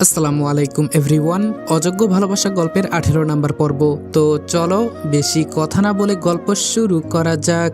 আসসালামু আলাইকুম, এভরিওয়ান। অযোগ্য ভালোবাসা গল্পের আঠেরো নাম্বার পর্ব। তো চলো, বেশি কথা না বলে গল্প শুরু করা যাক।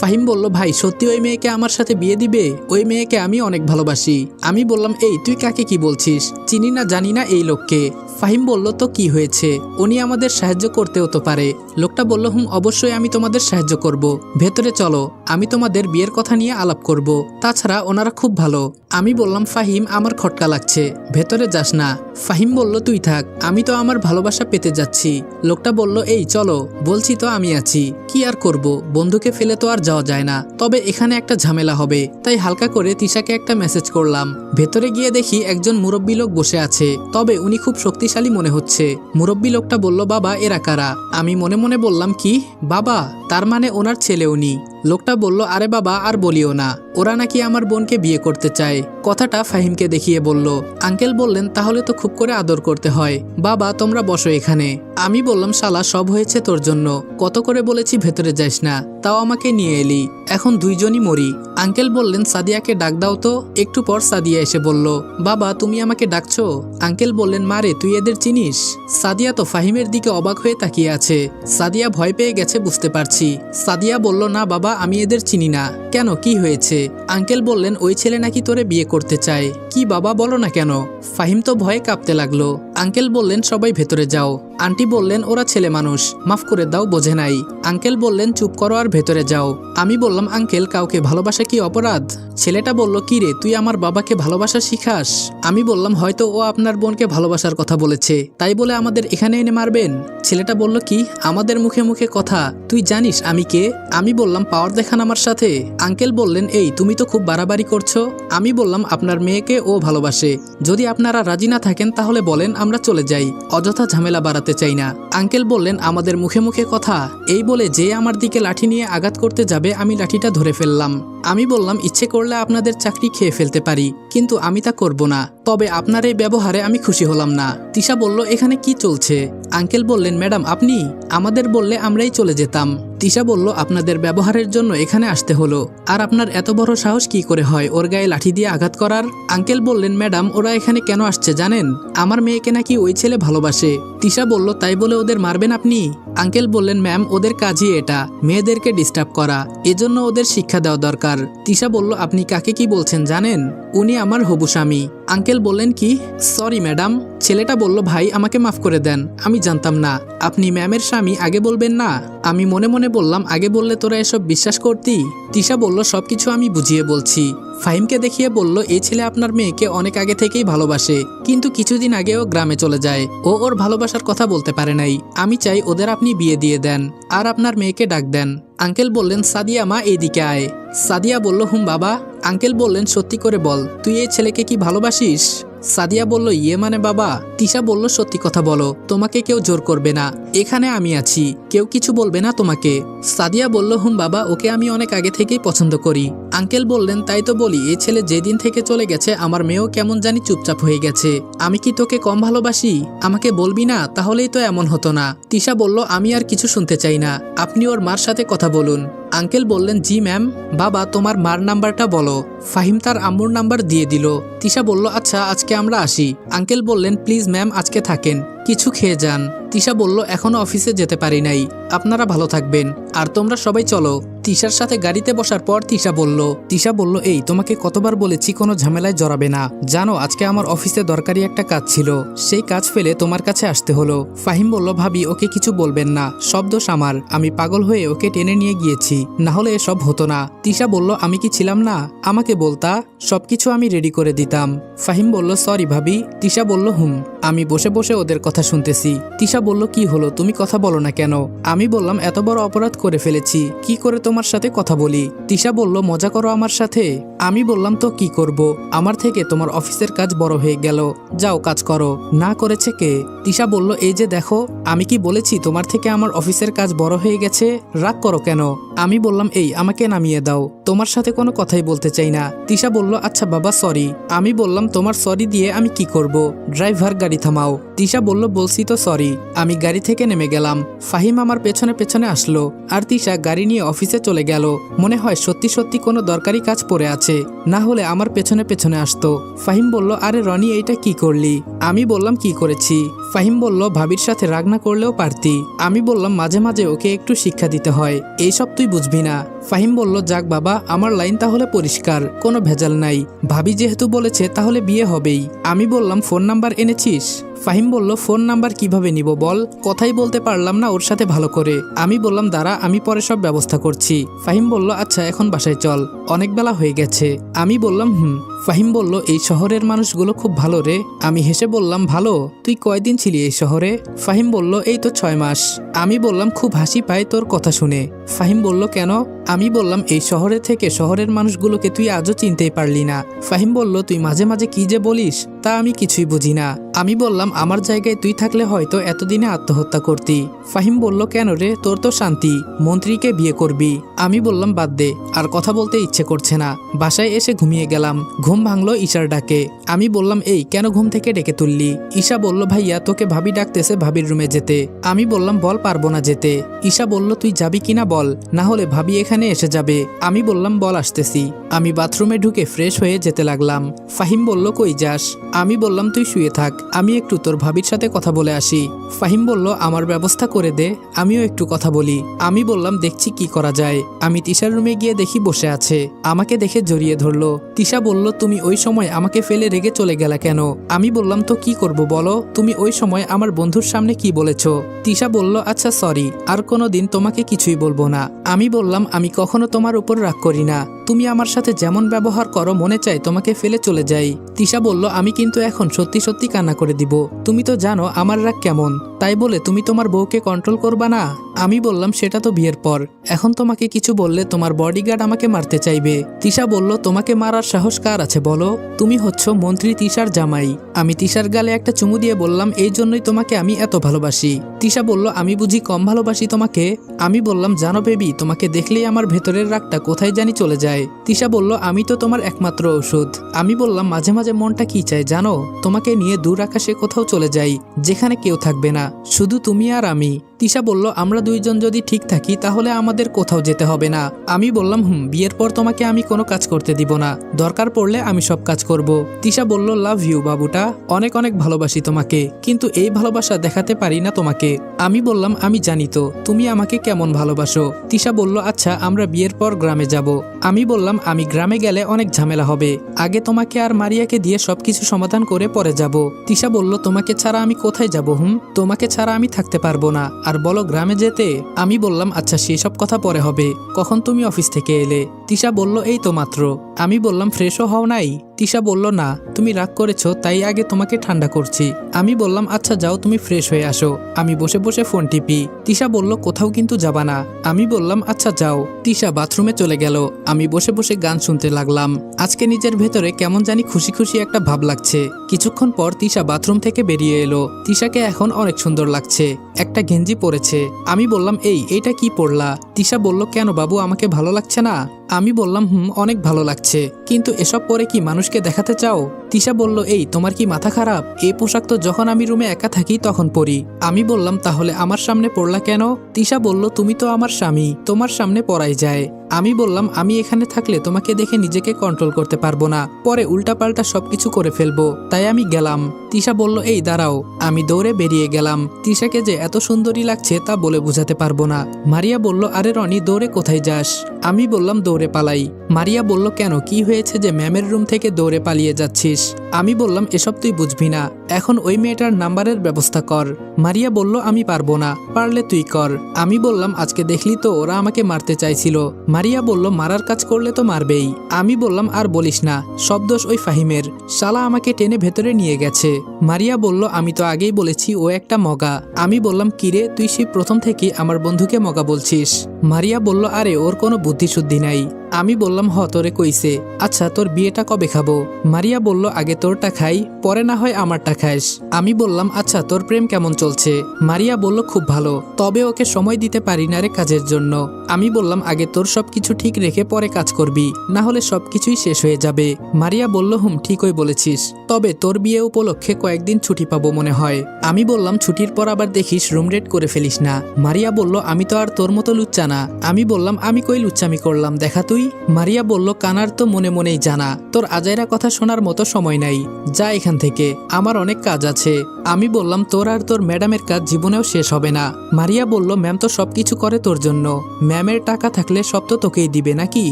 ফাহিম বলল, ভাই, সত্যি ওই মেয়েকে আমার সাথে বিয়ে দিবে? ওই মেয়েকে আমি অনেক ভালোবাসি। আমি বললাম, এই, তুই কাকে কি বলছিস? চিনি না জানি না এই লোককে। ফাহিম বলল, তো কি হয়েছে? উনি আমাদের সাহায্য করতেও তো পারে। লোকটা বলল, হুম, অবশ্যই আমি তোমাদের সাহায্য করব। ভেতরে চলো, আমি তোমাদের বিয়ের কথা নিয়ে আলাপ করব। তাছাড়া ওনারা খুব ভালো। আমি বললাম, ফাহিম, আমার খটকা লাগছে। ভেতরে যাস না। ফাহিম বলল, তুই থাক, আমি তো আমার ভালোবাসা পেতে যাচ্ছি। লোকটা বলল, এই, চলো, বলছি তো আমি আছি। কি আর করব? বন্ধুকে ফেলে তো আর যাওয়া যায় না। তবে এখানে একটা ঝামেলা হবে। তাই হালকা করে তিশাকে একটা মেসেজ করলাম। ভেতরে গিয়ে দেখি একজন মুরব্বী লোক বসে আছে। তবে উনি খুব শক্তিশালী মনে হচ্ছে। মুরব্বী লোকটা বলল, বাবা, এরা কারা? আমি মনে মনে বললাম, কি? বাবা, তার মানে ওনার ছেলে উনি। লোকটা বলল, আরে বাবা, আর বলিও না। ওরা নাকি আমার বোনকে বিয়ে করতে চায়। কথাটা ফাহিমকে দেখিয়ে বলল, আঙ্কেল বললেন, তাহলে তো খুব করে আদর করতে হয়। বাবা, তোমরা বসো এখানে। আমি বললাম, শালা, সব হয়েছে তোর জন্য। কত করে বলেছি ভেতরে যাস না। তাও আমাকে নিয়ে এলি। এখন দুইজনই মরি। আঙ্কেল বললেন, সাদিয়াকে ডাক দাও তো। একটু পর সাদিয়া এসে বলল, বাবা, তুমি আমাকে ডাকছো? আঙ্কেল বললেন মারে তুই এদের চিনিস? সাদিয়া তো ফাহিমের দিকে অবাক হয়ে তাকিয়ে আছে। সাদিয়া ভয় পেয়ে গেছে, বুঝতে পারছি। সাদিয়া বলল, না বাবা আমি এদের চিনি না। কেন? কি হয়েছে? আঙ্কেল বললেন, ওই ছেলে নাকি তোরে বিয়ে করতে চায়। কি বাবা? বলো না কেন। ফাহিম তো ভয়ে কাঁপতে লাগল। আঙ্কেল বললেন, সবাই ভেতরে যাও। আন্টি বললেন, ওরা ছেলে মানুষ, মাফ করে দাও, বোঝে নাই। আঙ্কেল বললেন, চুপ করো আর ভেতরে যাও। আমি বললাম, আঙ্কেল, কাউকে ভালোবাসা কি অপরাধ? ছেলেটা বলল, কি রে, তুই আমার বাবাকে ভালোবাসা শিখাস? আমি বললাম, হয়তো ও আপনার বোনকে ভালোবাসার কথা বলেছে, তাই বলে আমাদের এখানে এনে মারবেন? ছেলেটা বলল, কি? আমাদের মুখে মুখে কথা, তুই জানিস আমি কে? আমি বললাম, পাওয়ার দেখান আমার সাথে। আঙ্কেল বললেন, এই, তুমি তো খুব বাড়াবাড়ি করছ। আমি বললাম, আপনার মেয়েকে ও ভালোবাসে। যদি আপনারা রাজি না থাকেন, তাহলে বলেন, আমরা চলে যাই। অযথা ঝামেলা বাড়াতে চাই না। আঙ্কেল বললেন, আমাদের মুখে মুখে কথা। এই বলে যে আমার দিকে লাঠি নিয়ে আঘাত করতে যাবে, আমি লাঠিটা ধরে ফেললাম। আমি বললাম, ইচ্ছে করলে আপনাদের চাকরি খেয়ে ফেলতে পারি, কিন্তু আমি তা করব না। তবে আপনার এই ব্যবহারে আমি খুশি হলাম না। তিশা বলল, এখানে কি চলছে? আঙ্কেল বললেন, ম্যাডাম, আপনি? আমাদের বললে আমরাই চলে যেতাম। তিশা বলল, আপনাদের ব্যবহারের জন্য এখানে আসতে হলো। আর আপনার এত বড় সাহস কি করে হয় ওর গায়ে লাঠি দিয়ে আঘাত করার? আঙ্কেল বললেন, ম্যাডাম, ওরা এখানে কেন আসছে জানেন? আমার মেয়েকে নাকি ওই ছেলে ভালোবাসে। তিশা বলল, তাই বলে ওদের মারবেন আপনি? আঙ্কেল বললেন, ম্যাম, ওদের কাজই এটা, মেয়েদেরকে ডিস্টার্ব করা। এজন্য ওদের শিক্ষা দেওয়া দরকার। তিশা বলল, আপনি কাকে কি বলছেন জানেন? উনি আমার হবু স্বামী। আঙ্কেল বললেন কি, সরি ম্যাডাম, ছেলেটা বলল, ভাই, আমাকে মাফ করে দেন, আমি জানতাম না। আপনি ম্যামের স্বামী, আগে বলবেন না। আমি মনে মনে বললাম, আগে বললে তোরা এসব বিশ্বাস করতি? তিশা বলল, সবকিছু আমি বুঝিয়ে বলছি। ফাহিমকে দেখিয়ে বলল এই ছেলে আপনার মেয়েকে অনেক আগে থেকেই ভালোবাসে, কিন্তু কিছুদিন আগে ও গ্রামে চলে যায়। ও ওর ভালোবাসার কথা বলতে পারে নাই। আমি চাই ওদের আপনি বিয়ে দিয়ে দেন, আর আপনার মেয়েকে ডাক দেন। আঙ্কেল বললেন, সাদিয়া মা, এদিকে আয়। সাদিয়া বলল, হুম বাবা। আঙ্কেল বললেন, সত্যি করে বল, তুই এই ছেলেকে কি ভালোবাসিস? সাদিয়া বলল ইয়ে মানে বাবা? তিশা বলল, সত্যি কথা বলো, তোমাকে কেউ জোর করবে না। এখানে আমি আছি, কেউ কিছু বলবে না তোমাকে। সাদিয়া বলল, হুম বাবা, ওকে আমি অনেক আগে থেকেই পছন্দ করি। আঙ্কেল বললেন, তাই তো বলি এই ছেলে যেদিন থেকে চলে গেছে, আমার মেয়েও কেমন জানি চুপচাপ হয়ে গেছে। আমি কি তোকে কম ভালোবাসি? আমাকে বলবি না, তাহলেই তো এমন হতো না। তিশা বলল, আমি আর কিছু শুনতে চাই না। আপনি ওর মার সাথে কথা বলুন। আঙ্কেল বললেন, জি, ম্যাম। বাবা, তোমার মার নাম্বারটা বলো। ফাহিম তার আম্মুর নাম্বার দিয়ে দিল। তিশা বলল আচ্ছা আজকে আমরা আসি। আঙ্কেল বললেন, প্লিজ, ম্যাম, আজকে থাকেন। কিছু খেয়ে যান। তিশা বলল, এখনও অফিসে যেতে পারি নাই। আপনারা ভালো থাকবেন। আর তোমরা সবাই চলো। তিশার সাথে গাড়িতে বসার পর তিশা বলল তিশা বলল, এই, তোমাকে কতবার বলেছি কোনো ঝামেলায় জড়াবে না। জানো, আজকে আমার অফিসে দরকারি একটা কাজ ছিল। সেই কাজ ফেলে তোমার কাছে আসতে হলো। ফাহিম বলল, ভাবি, ওকে কিছু বলবেন না। সব দোষ আমার। আমি পাগল হয়ে ওকে টেনে নিয়ে গিয়েছি। না হলে এসব হতো না। তিশা বলল, আমি কি ছিলাম না? আমাকে বলতা, সবকিছু আমি রেডি করে দিতাম। ফাহিম বলল, সরি ভাবি। তিশা বলল, হুম, আমি বসে বসে ওদের কথা শুনতেছি। তিশা বলল, কি হলো? তুমি কথা বলো না কেন? আমি বললাম, এত বড় অপরাধ করে ফেলেছি। কি করে তোমার সাথে কথা বলি? তিশা বলল, মজা করো আমার সাথে। আমি বললাম, তো কি করব? আমার থেকে তোমার অফিসের কাজ বড় হয়ে গেল। যাও কাজ করো। না করেছে কে? তিশা বলল, এই যে দেখো, আমি কি বলেছি তোমার থেকে আমার অফিসের কাজ বড় হয়ে গেছে? রাগ করো কেন? আমি বললাম, এই, আমাকে নামিয়ে দাও। তোমার সাথে কোনো কথাই বলতে চাই না। তিশা বলল আচ্ছা বাবা সরি আমি বললাম, তোমার সরি দিয়ে আমি কি করব? ড্রাইভার গাড়ি থামাও। তিশা বলল, বলছি তো সরি আমি গাড়ি থেকে নেমে গেলাম। ফাহিম আমার পেছনে পেছনে আসলো আর তিশা গাড়ি নিয়ে অফিসে চলে গেল। মনে হয় সত্যি সত্যি কোনো দরকারি কাজ পড়ে আছে। না হলে আমার পেছনে পেছনে আসতো। ফাহিম বলল, আরে রনি, এইটা কি করলি? আমি বললাম, কি করেছি? ফাহিম বলল, ভাবির সাথে রাগ না করলেও পারতি। আমি বললাম, মাঝে মাঝে ওকে একটু শিক্ষা দিতে হয়। এইসব তুই বুঝবি না। ফাহিম বলল, যাক বাবা, আমার লাইন তাহলে পরিষ্কার, কোনো ভেজাল নাই। ভাবি যেহেতু বলেছে, তাহলে বিয়ে হবেই। আমি বললাম, ফোন নাম্বার এনেছিস? ফাহিম বলল, ফোন নাম্বার কীভাবে নিব বল? কথাই বলতে পারলাম না ওর সাথে ভালো করে। আমি বললাম, দাঁড়া, আমি পরে সব ব্যবস্থা করছি। ফাহিম বলল আচ্ছা এখন বাসায় চল। অনেক বেলা হয়ে গেছে। আমি বললাম, হুম। ফাহিম বলল, এই শহরের মানুষগুলো খুব ভালো রে। আমি হেসে বললাম, ভালো? তুই কয়দিন ছিলি এই শহরে? ফাহিম বলল, এই তো ছয় মাস। আমি বললাম, খুব হাসি পায় তোর কথা শুনে। ফাহিম বলল, কেন? আমি বললাম, এই শহরে থেকে শহরের মানুষগুলোকে তুই আজও চিনতেই পারলি না। ফাহিম বলল, তুই মাঝে মাঝে কি যে বলিস, তা আমি কিছুই বুঝি না। আমি বললাম, আমার জায়গায় তুই থাকলে হয়তো এতদিনে আত্মহত্যা করতি। ফাহিম বলল, কেন রে? তোর তো শান্তি। মন্ত্রীকে বিয়ে করবি। আমি বললাম, বাদ দে। আর কথা বলতে ইচ্ছে করছে না। বাসায় এসে ঘুমিয়ে গেলাম। ঘুম ভাঙলো ঈশার ডাকে। আমি বললাম, এই, কেন ঘুম থেকে ডেকে তুললি? ঈশা বলল, ভাইয়া, তোকে ভাবি ডাকতেছে ভাবির রুমে যেতে। আমি বললাম, বল, পারব না যেতে। ঈশা বলল, তুই যাবি কিনা বল? না হলে ভাবি এখানে এসে যাবে। আমি বললাম, বল, আসতেছি। আমি বাথরুমে ঢুকে ফ্রেশ হয়ে যেতে লাগলাম। ফাহিম বলল, কই যাস? আমি বললাম, তুই শুয়ে থাক। আমি একটু তোর ভাবির সাথে কথা বলে আসি। ফাহিম বলল, আমার ব্যবস্থা করে দে, আমিও একটু কথা বলি। আমি বললাম, দেখছি কি করা যায়। আমি তিশার রুমে গিয়ে দেখি বসে আছে। আমাকে দেখে জড়িয়ে ধরলো। তিশা বলল, তুমি ওই সময় আমাকে ফেলে রেগে চলে গেলা কেন? আমি বললাম, তো কি করব বলো? তুমি ওই সময় আমার বন্ধুর সামনে কি বলেছ? তিশা বলল আচ্ছা সরি। আর কোনো দিন তোমাকে কিছুই বলব না। আমি বললাম, আমি কখনো তোমার উপর রাগ করি না। তুমি আমার সাথে যেমন ব্যবহার করো, মনে চাই তোমাকে ফেলে চলে যাই। তিশা বলল, আমি কিন্তু এখন সত্যি সত্যি কান্না করে দিব। তুমি তো জানো আমার রাগ কেমন। তাই বলে, তুমি তোমার বউকে কন্ট্রোল করবা না? আমি বললাম, সেটা তো বিয়ের পর। এখন তোমাকে কিছু বললে তোমার বডিগার্ড আমাকে মারতে চাইবে। তিশা বলল, তোমাকে মারার সাহস কার আছে বলো? তুমি হচ্ছ মন্ত্রী তিশার জামাই। আমি তিশার গালে একটা চুমু দিয়ে বললাম, এই জন্যই তোমাকে আমি এত ভালোবাসি। তিশা বলল, আমি বুঝি কম ভালোবাসি তোমাকে। আমি বললাম, জানো বেবি, তোমাকে দেখলেই আমার ভেতরের রাগটা কোথায় জানি চলে যায়। তিশা বলল, আমি তো তোমার একমাত্র ওষুধ আমি বললাম, মাঝে মাঝে মনটা কি চায় জানো? তোমাকে নিয়ে দূর আকাশে কোথাও চলে যাই, যেখানে কেউ থাকবে না, শুধু তুমি আর আমি। তিশা বলল, আমরা দুইজন যদি ঠিক থাকি, তাহলে আমাদের কোথাও যেতে হবে না। আমি বললাম, হুম, বিয়ের পর তোমাকে আমি কোনো কাজ করতে দিব না। দরকার পড়লে আমি সব কাজ করব। তিশা বলল, লাভ ইউ বাবুটা, অনেক অনেক ভালোবাসি তোমাকে, কিন্তু এই ভালোবাসা দেখাতে পারি না তোমাকে। আমি বললাম, আমি জানি তো, তুমি আমাকে কেমন ভালোবাসো? তিশা বলল আচ্ছা আমরা বিয়ের পর গ্রামে যাব। আমি বললাম, আমি গ্রামে গেলে অনেক ঝামেলা হবে। আগে তোমাকে আর মারিয়াকে দিয়ে সবকিছু সমাধান করে পরে যাব। তিশা বলল, তোমাকে ছাড়া আমি কোথায় যাব হুম? তোমাকে ছাড়া আমি থাকতে পারব না। আর বলো, গ্রামে যেতে? আমি বললাম আচ্ছা সেসব কথা পরে হবে। কখন তুমি অফিস থেকে এলে? তিশা বলল, এই তো মাত্র। আমি বললাম, ফ্রেশও হও নাই? তিশা বলল, না, তুমি রাগ করেছ, তাই আগে তোমাকে ঠান্ডা করছি। আমি বললাম আচ্ছা যাও, তুমি ফ্রেশ হয়ে আসো। আমি বসে বসে ফোন টিপি। তিশা বলল, কোথাও কিন্তু যাবা না। আমি বললাম আচ্ছা যাও। তিশা বাথরুমে চলে গেল। আমি বসে বসে গান শুনতে লাগলাম। আজকে নিজের ভেতরে কেমন জানি খুশি খুশি একটা ভাব লাগছে। কিছুক্ষণ পর তিশা বাথরুম থেকে বেরিয়ে এলো। তিশাকে এখন অনেক সুন্দর লাগছে। একটা গেঞ্জি পরেছে। আমি বললাম, এই এইটা কি পরলা? তিশা বলল, কেন বাবু, আমাকে ভালো লাগছে না? আমি বললাম হুম অনেক ভালো লাগছে। কিন্তু এসব পরে কি মানুষকে দেখাতে চাও? তিশা বলল, এই, তোমার কি মাথা খারাপ? এই পোশাক তো যখন আমি রুমে একা থাকি তখন পরি। আমি বললাম, তাহলে আমার সামনে পড়লা কেন? তিশা বলল, তুমি তো আমার স্বামী, তোমার সামনে পড়াই যায়। আমি বললাম, আমি এখানে থাকলে তোমাকে দেখে নিজেকে কন্ট্রোল করতে পারব না। পরে উল্টাপাল্টা সবকিছু করে ফেলব, তাই আমি গেলাম। তিশা বলল, এই, দাঁড়াও, আমি দৌড়ে বেরিয়ে গেলাম। তিশাকে যে এত সুন্দরী লাগছে তা বলে বুঝাতে পারব না। মারিয়া বলল, আরে, রনি, দৌড়ে কোথায় যাস? আমি বললাম, দৌড়ে পালাই। মারিয়া বলল, কেন? কি হয়েছে যে ম্যামের রুম থেকে দৌড়ে পালিয়ে যাচ্ছিস? আমি বললাম, এসব তুই বুঝবি না। এখন ওই মেয়েটার নাম্বারের ব্যবস্থা কর। মারিয়া বলল, আমি পারব না। পারলে তুই কর। আমি বললাম, আজকে দেখলি তো, ওরা আমাকে মারতে চাইছিল। মারিয়া বলল, মারার কাজ করলে তো মারবেই। আমি বললাম, আর বলিস না। সব দোষ ওই ফাহিমের। শালা আমাকে টেনে ভেতরে নিয়ে গেছে। মারিয়া বলল, আমি তো আগেই বলেছি, ও একটা মগা। আমি বললাম, কিরে, তুই সেই প্রথম থেকেই আমার বন্ধুকে মগা বলছিস? মারিয়া বলল, আরে, ওর কোনো বুদ্ধিশুদ্ধি নাই। আমি বললাম, হ, তোরে কইছে। আচ্ছা তোর বিয়েটা কবে খাব? মারিয়া বলল, আগে তোরটা খাই, পরে না হয় আমারটা খাইস। আমি বললাম আচ্ছা তোর প্রেম কেমন চলছে? মারিয়া বলল, খুব ভালো। তবে ওকে সময় দিতে পারি না রে কাজের জন্য। আমি বললাম, আগে তোর সব কিছু ঠিক রেখে পরে কাজ করবি, না হলে সব কিছুই শেষ হয়ে যাবে। মারিয়া বলল, হুম, ঠিকই বলেছিস। তবে তোর বিয়ে উপলক্ষে কয়েকদিন ছুটি পাবো মনে হয়। আমি বললাম, ছুটির পর আবার দেখিস, রুম রেট করে ফেলিস না। মারিয়া বলল, আমি তো আর তোর মতো লুচ্চা না। আমি বললাম, আমি কই লুচ্চামি করলাম? দেখা তুই? মারিয়া বলল, কানার তো মনে মনেই জানা, তোর আজাইরা কথা শোনার মতো সময় নাই। যা এখান থেকে, আমার অনেক কাজ আছে। আমি বললাম, তোর আর তোর ম্যাডামের কাজ জীবনেও শেষ হবে না। মারিয়া বলল, ম্যাম তো সবকিছু করে তোর জন্য। ম্যামের টাকা থাকলে সব তো তোকেই দিবে নাকি?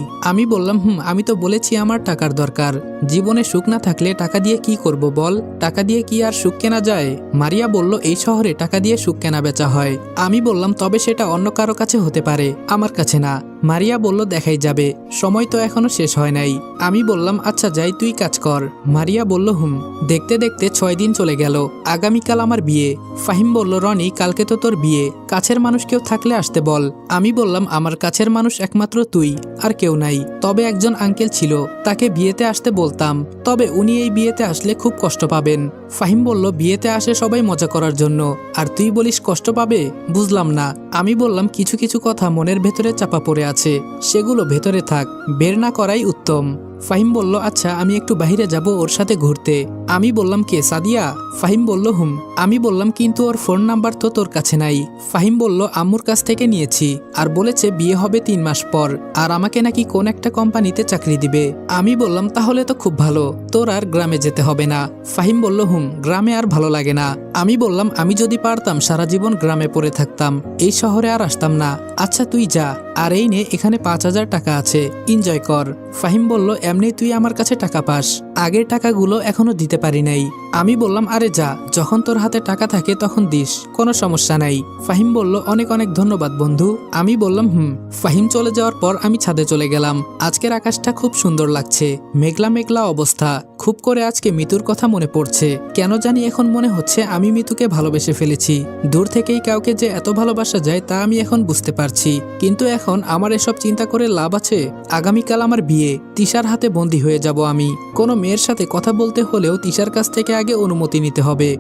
আমি বললাম, হুম, আমি তো বলেছি আমার টাকার দরকার। জীবনে সুখ না থাকলে টাকা দিয়ে কি করব বল? টাকা দিয়ে কি আর সুখ কেনা যায়? মারিয়া বলল, এই শহরে টাকা দিয়ে সুখ কেনা বেচা হয়। আমি বললাম, তবে সেটা অন্য কারও কাছে হতে পারে। আমার কাছে না। মারিয়া বলল, দেখাই যাবে। সময় তো এখনও শেষ হয় নাই। আমি বললাম আচ্ছা যাই, তুই কাজ কর। মারিয়া বলল, হুম। দেখতে দেখতে ছয় দিন চলে গেল। আগামীকাল আমার বিয়ে। ফাহিম বলল, রনি, কালকে তো তোর বিয়ে। কাছের মানুষ কেউ থাকলে আসতে বল। আমি বললাম, আমার কাছের মানুষ একমাত্র তুই, আর কেউ নাই। তবে একজন আঙ্কেল ছিল, তাকে বিয়েতে আসতে বলতাম। তবে উনি এই বিয়েতে আসলে খুব কষ্ট পাবেন। ফাহিম বলল, বিয়েতে আসে সবাই মজা করার জন্য। আর তুই বলিস কষ্ট পাবে? বুঝলাম না। আমি বললাম, কিছু কিছু কথা মনের ভেতরে চাপা পড়ে আছে সেগুলো ভেতরে থাক, বের না করাই উত্তম। ফাহিম বলল আচ্ছা আমি একটু বাইরে যাব ওর সাথে ঘুরতে। আমি বললাম, কে, সাদিয়া? ফাহিম বলল, হুম। আমি বললাম, কিন্তু ওর ফোন নাম্বার তো তোর কাছে নাই। ফাহিম বলল, আম্মুর কাছ থেকে নিয়েছি। আর বলেছে, বিয়ে হবে তিন মাস পর। আর আমাকে নাকি কোন একটা কোম্পানিতে চাকরি দিবে। আমি বললাম, তাহলে তো খুব ভালো, তোর আর গ্রামে যেতে হবে না। ফাহিম বলল, হুম, গ্রামে আর ভালো লাগে না। আমি বললাম, আমি যদি পারতাম, সারা জীবন গ্রামে পড়ে থাকতাম, এই শহরে আর আসতাম না। আচ্ছা তুই যা। আর এই নে, এখানে পাঁচ হাজার টাকা আছে। এনজয় কর। ফাহিম বলল, এমনি তুই আমার কাছে টাকা পাস। আগের টাকাগুলো এখনও দিতে পারি নাই। আমি বললাম, আরে যা, যখন তোর হাতে টাকা থাকে তখন দিস, কোনো সমস্যা নাই। ফাহিম বলল, অনেক অনেক ধন্যবাদ বন্ধু। আমি বললাম, হুম। ফাহিম চলে যাওয়ার পর আমি ছাদে চলে গেলাম। আজকের আকাশটা খুব সুন্দর লাগছে। মেঘলা মেঘলা অবস্থা। খুব করে আজকে মিতুর কথা মনে পড়ছে। কেন জানি এখন মনে হচ্ছে আমি মিতুকে ভালোবেসে ফেলেছি। দূর থেকেই কাউকে যে এত ভালোবাসা যায় তা আমি এখন বুঝতে পারছি। কিন্তু এখন আমার এসব চিন্তা করে লাভ আছে? আগামীকাল আমার বিয়ে। তিশার হাতে বন্দী হয়ে যাব আমি। কোনো মেয়ের সাথে কথা বলতে হলেও তিশার কাছ থেকে আগে অনুমতি নিতে হবে।